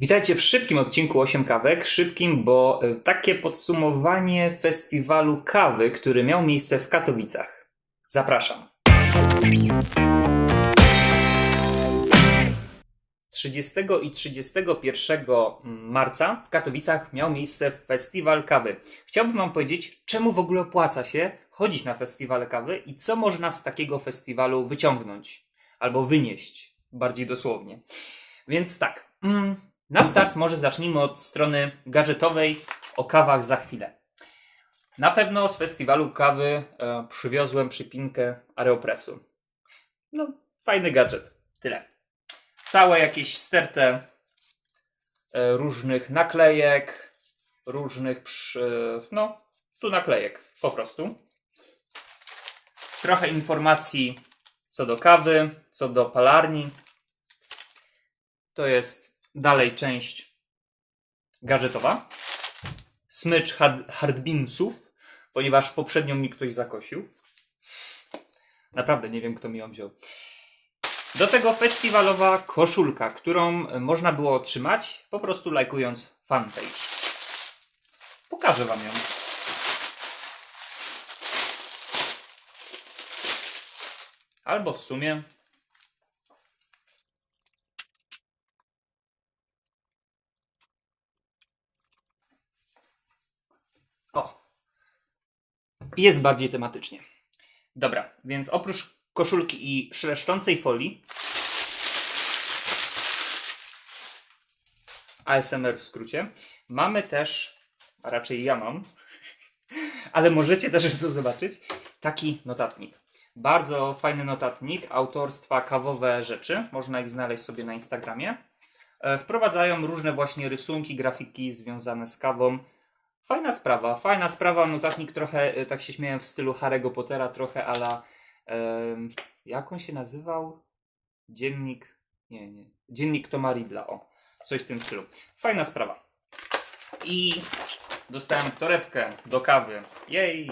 Witajcie w szybkim odcinku 8 kawek. Szybkim, bo y, takie podsumowanie festiwalu kawy, który miał miejsce w Katowicach. Zapraszam. 30 i 31 marca w Katowicach miał miejsce festiwal kawy. Chciałbym Wam powiedzieć, czemu w ogóle opłaca się chodzić na festiwale kawy i co można z takiego festiwalu wyciągnąć albo wynieść, bardziej dosłownie. Więc tak, mm, na start może zacznijmy od strony gadżetowej, o kawach za chwilę. Na pewno z festiwalu kawy e, przywiozłem przypinkę Aeropressu. No, fajny gadżet, tyle. Całe jakieś stertę e, różnych naklejek, różnych, przy, no, tu naklejek, po prostu. Trochę informacji co do kawy, co do palarni. To jest dalej część gadżetowa. Smycz hard, hardbeamsów, ponieważ poprzednią mi ktoś zakosił. Naprawdę nie wiem, kto mi ją wziął. Do tego festiwalowa koszulka, którą można było otrzymać po prostu lajkując fanpage. Pokażę Wam ją. Albo w sumie O. Jest bardziej tematycznie. Dobra, więc oprócz koszulki i szeleszczącej folii ASMR w skrócie, mamy też, a raczej ja mam, ale możecie też to zobaczyć, taki notatnik. Bardzo fajny notatnik autorstwa Kawowe Rzeczy. Można ich znaleźć sobie na Instagramie. E, Wprowadzają różne właśnie rysunki, grafiki związane z kawą. Fajna sprawa, fajna sprawa. Notatnik trochę, e, tak się śmiałem w stylu Harry'ego Pottera, trochę ala. em, jak on się nazywał? Dziennik. Nie, nie. Dziennik Toma Riddla. O, coś w tym stylu. Fajna sprawa. I dostałem torebkę do kawy. Jej!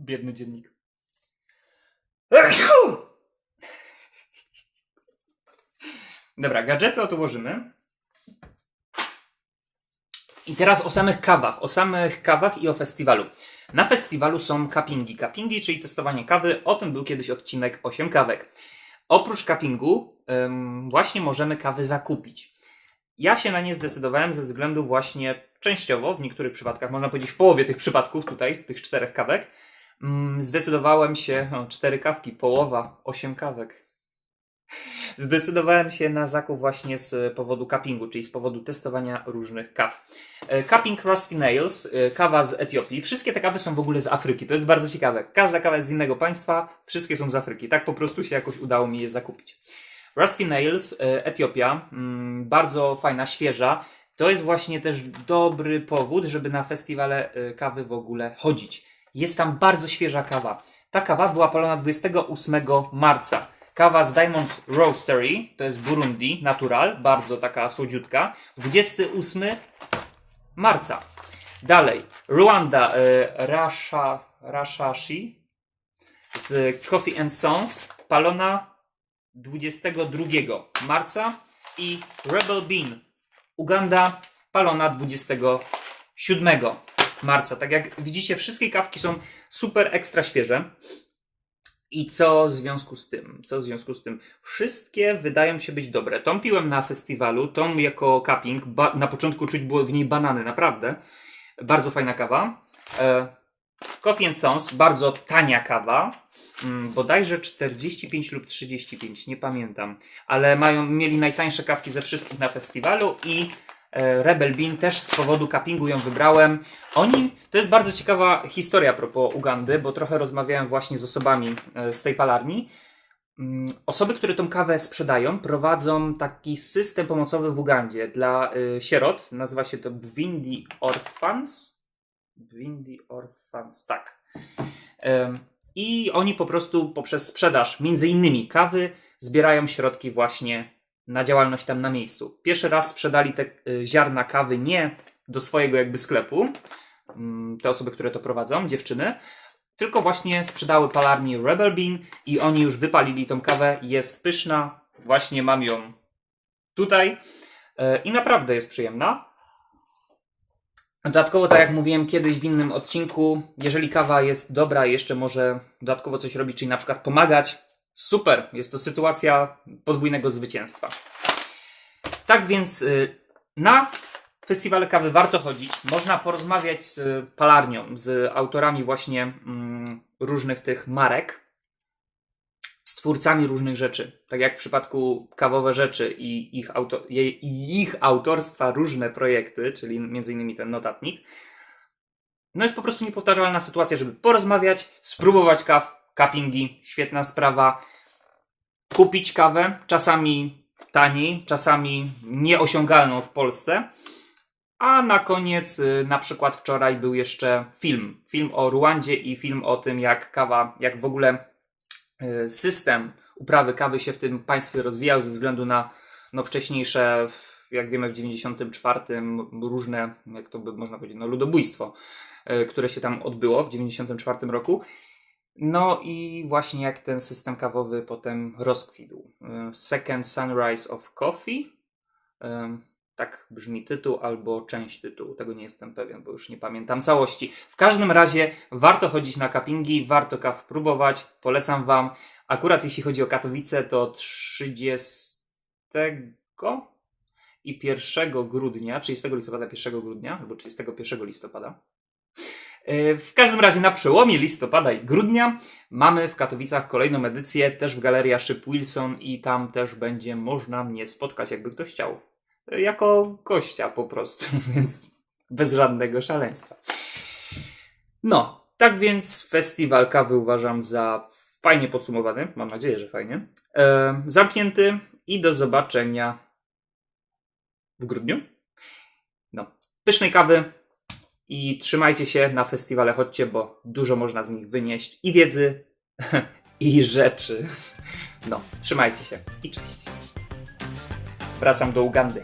Biedny dziennik. Dobra, gadżety odłożymy. I teraz o samych kawach, o samych kawach i o festiwalu. Na festiwalu są cuppingi. Cuppingi, czyli testowanie kawy. O tym był kiedyś odcinek 8 kawek. Oprócz cuppingu ym, właśnie możemy kawy zakupić. Ja się na nie zdecydowałem ze względu właśnie częściowo, w niektórych przypadkach, można powiedzieć w połowie tych przypadków tutaj, tych czterech kawek, zdecydowałem się, no, cztery kawki, połowa, osiem kawek. Zdecydowałem się na zakup właśnie z powodu cuppingu, czyli z powodu testowania różnych kaw. E, Cupping Rusty Nails, e, kawa z Etiopii. Wszystkie te kawy są w ogóle z Afryki. To jest bardzo ciekawe. Każda kawa jest z innego państwa, wszystkie są z Afryki. Tak po prostu się jakoś udało mi je zakupić. Rusty Nails, e, Etiopia, mm, bardzo fajna, świeża. To jest właśnie też dobry powód, żeby na festiwale kawy w ogóle chodzić. Jest tam bardzo świeża kawa. Ta kawa była palona 28 marca. Kawa z Diamonds Roastery, to jest Burundi, natural, bardzo taka słodziutka. 28 marca. Dalej, Rwanda, e, Rasha, Rashashi z Coffee and Sons, palona 22 marca i Rebel Bean, Uganda, palona 27 marca. Tak jak widzicie, wszystkie kawki są super ekstra świeże. I co w związku z tym? Co w związku z tym? Wszystkie wydają się być dobre. Tą piłem na festiwalu, tą jako cupping. Ba- na początku czuć było w niej banany, naprawdę. Bardzo fajna kawa. E, Coffee and Sons, bardzo tania kawa. Mm, bodajże 45 lub 35, nie pamiętam. Ale mają, mieli najtańsze kawki ze wszystkich na festiwalu i Rebel Bean też z powodu cuppingu ją wybrałem. Oni, to jest bardzo ciekawa historia a propos Ugandy, bo trochę rozmawiałem właśnie z osobami e, z tej palarni. Mm, Osoby, które tą kawę sprzedają, prowadzą taki system pomocowy w Ugandzie dla y, sierot. Nazywa się to Bwindi Orphans. Bwindi Orphans, tak. I oni po prostu poprzez sprzedaż między innymi kawy zbierają środki właśnie na działalność tam na miejscu. Pierwszy raz sprzedali te y, ziarna kawy nie do swojego jakby sklepu, mm, te osoby, które to prowadzą, dziewczyny, tylko właśnie sprzedały palarni Rebel Bean i oni już wypalili tą kawę. Jest pyszna. Właśnie mam ją tutaj e, i naprawdę jest przyjemna. Dodatkowo, tak jak mówiłem kiedyś w innym odcinku, jeżeli kawa jest dobra jeszcze może dodatkowo coś robić, czyli na przykład pomagać, super, jest to sytuacja podwójnego zwycięstwa. Tak więc y, na festiwale kawy warto chodzić. Można porozmawiać z palarnią, z autorami właśnie mm, różnych tych marek, z twórcami różnych rzeczy. Tak jak w przypadku kawowe rzeczy i ich, auto, i ich autorstwa różne projekty, czyli innymi ten notatnik. No jest po prostu niepowtarzalna sytuacja, żeby porozmawiać, spróbować kaw, cuppingi, świetna sprawa. Kupić kawę, czasami taniej, czasami nieosiągalną w Polsce. A na koniec, y, na przykład wczoraj był jeszcze film. Film o Ruandzie i film o tym, jak kawa, jak w ogóle y, system uprawy kawy się w tym państwie rozwijał ze względu na no, wcześniejsze, jak wiemy, w 94 różne, jak to by można powiedzieć, no, ludobójstwo, y, które się tam odbyło w 94 roku. No i właśnie jak ten system kawowy potem rozkwitł. Second Sunrise of Coffee. Tak brzmi tytuł albo część tytułu. Tego nie jestem pewien, bo już nie pamiętam całości. W każdym razie warto chodzić na cuppingi, warto kaw próbować. Polecam Wam. Akurat jeśli chodzi o Katowice, to 30 i 1 grudnia, 30 listopada, 1 grudnia, albo 31 listopada. Yy, W każdym razie na przełomie listopada i grudnia mamy w Katowicach kolejną edycję, też w Galeria Ship Wilson i tam też będzie można mnie spotkać, jakby ktoś chciał. Yy, Jako gościa po prostu, więc bez żadnego szaleństwa. No, tak więc festiwal kawy uważam za fajnie podsumowany, mam nadzieję, że fajnie. E, zamknięty i do zobaczenia w grudniu. No, pysznej kawy, i trzymajcie się na festiwale, chodźcie, bo dużo można z nich wynieść i wiedzy, i rzeczy. No, trzymajcie się i cześć. Wracam do Ugandy.